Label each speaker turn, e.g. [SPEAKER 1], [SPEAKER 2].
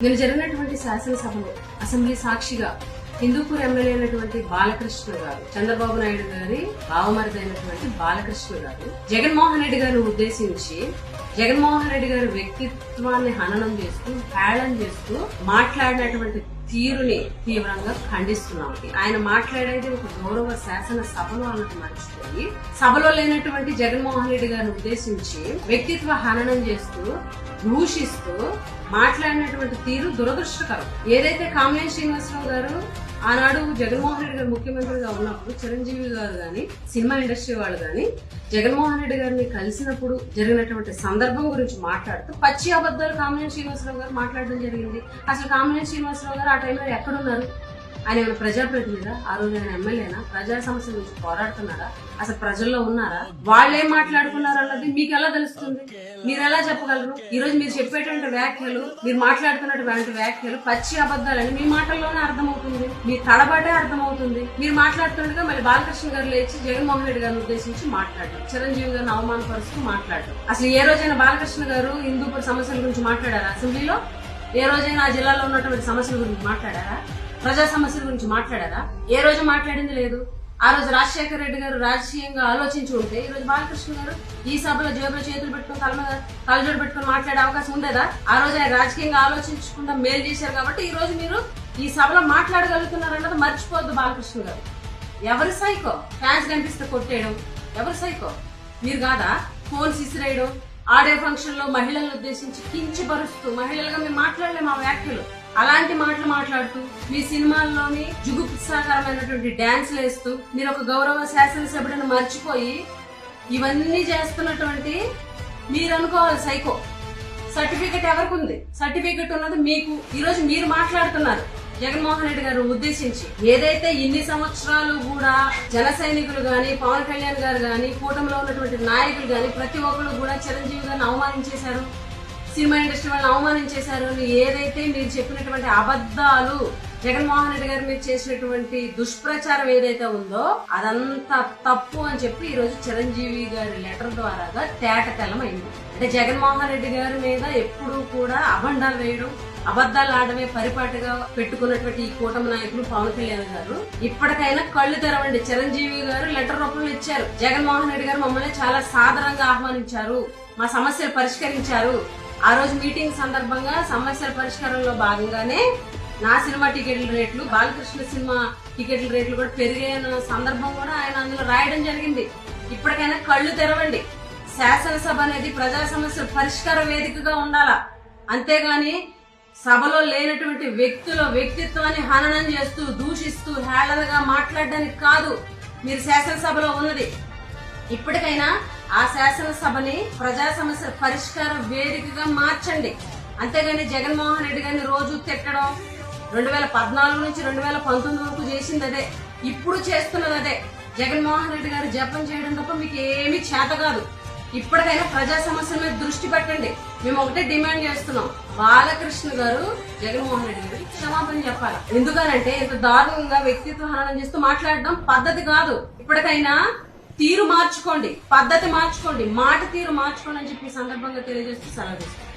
[SPEAKER 1] నేను జరిగినటువంటి శాసనసభలో అసెంబ్లీ సాక్షిగా హిందూపూర్ ఎమ్మెల్యే అయినటువంటి బాలకృష్ణ గారు చంద్రబాబు నాయుడు గారి బావమరిదైనటువంటి బాలకృష్ణ గారు జగన్మోహన్ రెడ్డి గారిని ఉద్దేశించి జగన్మోహన్ రెడ్డి గారి వ్యక్తిత్వాన్ని హననం చేస్తూ హేళన చేస్తూ మాట్లాడినటువంటి తీరుని తీవ్రంగా ఖండిస్తున్నాం. ఆయన మాట్లాడేది ఒక గౌరవ శాసన సభలో అన్నట్టు మర్చిపోయి సభలో లేనటువంటి జగన్మోహన్ రెడ్డి గారిని ఉద్దేశించి వ్యక్తిత్వ హననం చేస్తూ దూషిస్తూ మాట్లాడినటువంటి తీరు దురదృష్టకరం. ఏదైతే కామినేని శ్రీనివాసరావు గారు ఆనాడు జగన్మోహన్ రెడ్డి గారు ముఖ్యమంత్రిగా ఉన్నప్పుడు చిరంజీవి గారు కానీ సినిమా ఇండస్ట్రీ వాళ్ళు గాని జగన్మోహన్ రెడ్డి గారిని కలిసినప్పుడు జరిగినటువంటి సందర్భం గురించి మాట్లాడుతూ పచ్చి అబద్ధాలు కామినేని శ్రీనివాసరావు గారు మాట్లాడడం జరిగింది. అసలు కామినేని శ్రీనివాసరావు గారు ఆ టైంలో ఎక్కడున్నారు? ఆయన ఏమైనా ప్రజాప్రతినిధి ఆ రోజు ఆయన ఎమ్మెల్యేనా? ప్రజా సమస్యల గురించి పోరాడుతున్నారా? అసలు ప్రజల్లో ఉన్నారా? వాళ్ళు ఏం మాట్లాడుకున్నారు అన్నది మీకు ఎలా తెలుస్తుంది? మీరు ఎలా చెప్పగలరు? ఈ రోజు మీరు చెప్పేటువంటి వ్యాఖ్యలు మీరు మాట్లాడుతున్నటువంటి వ్యాఖ్యలు పచ్చి అబద్ధాలని మీ మాటల్లోనే అర్థమవుతుంది. మీ తడబాటే అర్థమవుతుంది. మీరు మాట్లాడుతుండగా మళ్ళీ బాలకృష్ణ గారు లేచి జగన్మోహన్ రెడ్డి గారిని ఉద్దేశించి మాట్లాడారు చిరంజీవి గారిని అవమానపరుస్తూ మాట్లాడారు అసలు ఏ రోజైనా బాలకృష్ణ గారు హిందూ సమస్యల గురించి మాట్లాడారా? అసెంబ్లీలో ఏ రోజైనా ఆ జిల్లాలో ఉన్నటువంటి సమస్యల గురించి మాట్లాడారా? ప్రజా సమస్యల గురించి మాట్లాడారా? ఏ రోజు మాట్లాడింది లేదు? ఆ రోజు రాజశేఖర రెడ్డి గారు రాజకీయంగా ఆలోచించి ఉంటే ఈ రోజు బాలకృష్ణ గారు ఈ సభలో జేబులో చేతులు పెట్టుకుని తల మీద తలజోడు పెట్టుకుని మాట్లాడే అవకాశం ఉండేదా? ఆ రోజు ఆయన రాజకీయంగా ఆలోచించకుండా మేలు చేశారు కాబట్టి ఈ రోజు మీరు ఈ సభలో మాట్లాడగలుగుతున్నారు అన్నది మర్చిపోవద్దు బాలకృష్ణ గారు. ఎవరి సైకో? ఫ్యాన్స్ కనిపిస్తే కొట్టేయడం. ఎవరి సైకో? మీరు కాదా? ఫోన్స్ ఇసిరేయడం ఆడే ఫంక్షన్లో మహిళలను ఉద్దేశించి కించపరుస్తూ మహిళలుగా మేము మాట్లాడలేము ఆ వ్యాఖ్యలు. అలాంటి మాటలు మాట్లాడుతూ మీ సినిమాల్లోని జుగుప్సాకరమైనటువంటి డాన్స్లు వేస్తూ మీరు ఒక గౌరవ శాసనసభ్యుడిని మర్చిపోయి ఇవన్నీ చేస్తున్నటువంటి మీరు అనుకోవాలి సైకో. సర్టిఫికెట్ ఎవరికి ఉంది సర్టిఫికెట్ ఉన్నది మీకు. ఈ రోజు మీరు మాట్లాడుతున్నారు. జగన్మోహన్ రెడ్డి గారు ఉద్దేశించి ఏదైతే ఇన్ని సంవత్సరాలు కూడా జన సైనికులు గాని పవన్ కళ్యాణ్ గారు గాని కూటమిలో ఉన్నటువంటి నాయకులు గాని ప్రతి ఒక్కరు కూడా చిరంజీవి గారిని అవమానించేశారు సినిమా ఇండస్ట్రీ వాళ్ళని అవమానించేశారు ఏదైతే మీరు చెప్పినటువంటి అబద్ధాలు జగన్మోహన్ రెడ్డి గారు మీరు చేసినటువంటి దుష్ప్రచారం ఏదైతే ఉందో అదంతా తప్పు అని చెప్పి ఈ రోజు చిరంజీవి గారి లెటర్ ద్వారాగా తేటతెల్లం అయింది అంటే జగన్మోహన్ రెడ్డి గారి మీద ఎప్పుడూ కూడా అభండాలు వేయడం అబద్ధాలు ఆడమే పరిపాటిగా పెట్టుకున్నటువంటి ఈ కూటమి నాయకులు పవన్ కళ్యాణ్ గారు. ఇప్పటికైనా కళ్ళు తెరవండి. చిరంజీవి గారు లెటర్ రూపంలో ఇచ్చారు. జగన్మోహన్ రెడ్డి గారు మమ్మల్ని చాలా సాధారణంగా ఆహ్వానించారు. మా సమస్యలు పరిష్కరించారు. ఆ రోజు మీటింగ్ సందర్భంగా సమస్యల పరిష్కారంలో భాగంగానే నా సినిమా టికెట్ల రేట్లు బాలకృష్ణ సినిమా టికెట్ల రేట్లు కూడా పెరిగాయన్న సందర్భం కూడా ఆయన అందులో రాయడం జరిగింది. ఇప్పటికైనా కళ్ళు తెరవండి. శాసనసభ అనేది ప్రజా సమస్యల పరిష్కార వేదికగా ఉండాలా? అంతేగాని సభలో లేనటువంటి వ్యక్తుల వ్యక్తిత్వాన్ని హననం చేస్తూ దూషిస్తూ హేళనగా మాట్లాడడానికి కాదు మీరు శాసనసభలో ఉన్నది. ఇప్పటికైనా ఆ శాసనసభని ప్రజా సమస్యల పరిష్కార వేదికగా మార్చండి. అంతేగాని జగన్మోహన్ రెడ్డి గారిని రోజు తిట్టడం రెండు వేల పద్నాలుగు నుంచి రెండు వేల పంతొమ్మిది వరకు చేసింది అదే. ఇప్పుడు చేస్తున్నది అదే. జగన్మోహన్ రెడ్డి గారు జపం చేయడం తప్ప మీకు ఏమీ చేత కాదు. ఇప్పటికైనా ప్రజా సమస్యల మీద దృష్టి పెట్టండి. మేము ఒకటే డిమాండ్ చేస్తున్నాం. బాలకృష్ణ గారు జగన్మోహన్ రెడ్డి గారికి క్షమాపణ చెప్పాలి. ఎందుకనంటే ఇంత దారుణంగా వ్యక్తిత్వ హననం చేస్తూ మాట్లాడడం పద్ధతి కాదు. ఇప్పటికైనా తీరు మార్చుకోండి. పద్ధతి మార్చుకోండి. మాట తీరు మార్చుకోండి అని చెప్పి సందర్భంగా తెలియజేస్తూ సెలవు